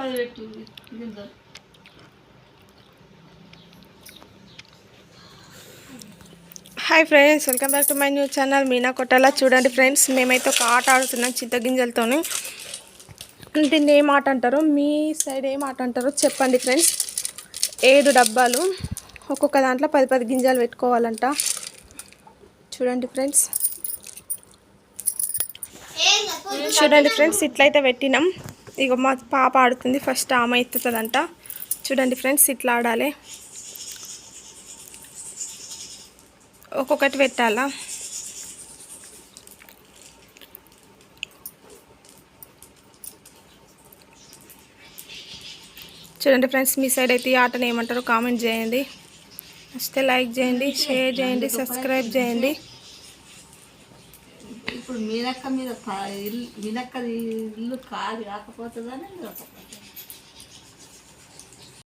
పది పెట్టు గింజలు hi friends welcome back to my new channel Meena Kottala. చూడండి ఫ్రెండ్స్ మేమైతే ఒక ఆట ఆడుతున్నాం చింతగింజలతోని దీన్ని ఏం ఆట అంటారో మీ సైడ్ ఏం ఆట అంటారో చెప్పండి ఫ్రెండ్స్. ఏడు డబ్బాలు ఒక్కొక్క దాంట్లో పది పది గింజలు పెట్టుకోవాలంట. చూడండి ఫ్రెండ్స్. చూడండి ఫ్రెండ్స్ ఇట్లయితే పెట్టినాం. ఇక మా పాప ఆడుతుంది ఫస్ట్ ఆమె ఎత్తుతుందంట. చూడండి ఫ్రెండ్స్ ఇట్లా ఆడాలి. ఒక్కొక్కటి పెట్టాలా? చూడండి ఫ్రెండ్స్ మీ సైడ్ అయితే ఈ ఆటను ఏమంటారో కామెంట్ చేయండి. నచ్చితే లైక్ చేయండి షేర్ చేయండి సబ్స్క్రైబ్ చేయండి. ఇప్పుడు మీనక్క మీద ఇల్లు మీనక్కది ఇల్లు కాదు కాకపోతుందని మీరు